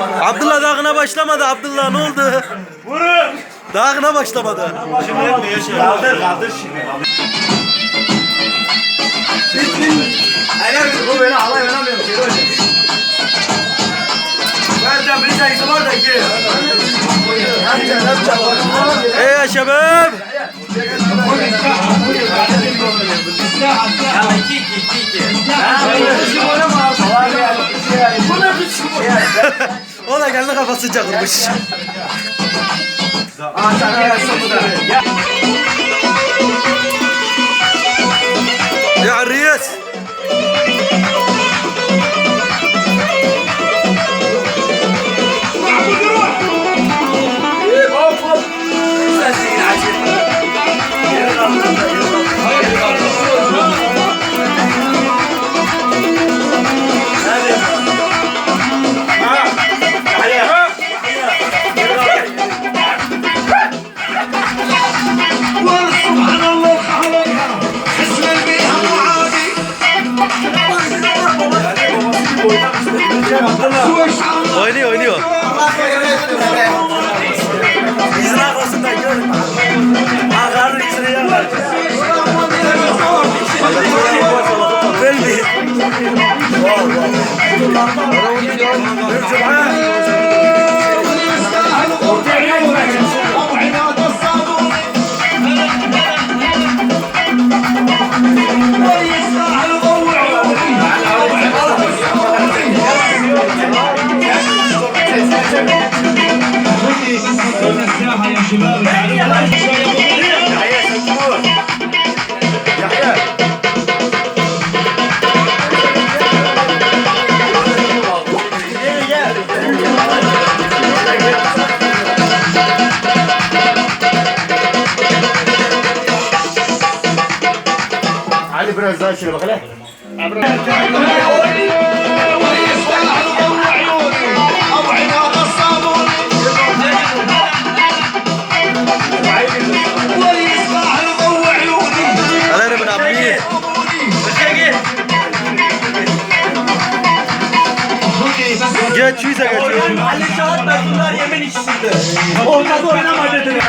Abdullah dağına başlamadı. Abdullah ne oldu? Vurun. Dağına başlamadı. Kaldır kaldır şimdi. Bu beni alay oynamıyorum. Geri oyna. Vereceğim bir sayısı var da geri. Ey şebap. O da kendi kafası çakılmış. Ya reis. Hop hop. Sen seni açın. Geri kaldır. Oynuyor oynuyor. İzrak wow. شباب تعالوا شويه Yahya sen kim o? Yahya. Gel gel. علي biraz daha Geç yüze geç. Ali Şahat Beyler yemin işçisiydi. Ortada oynama dediler.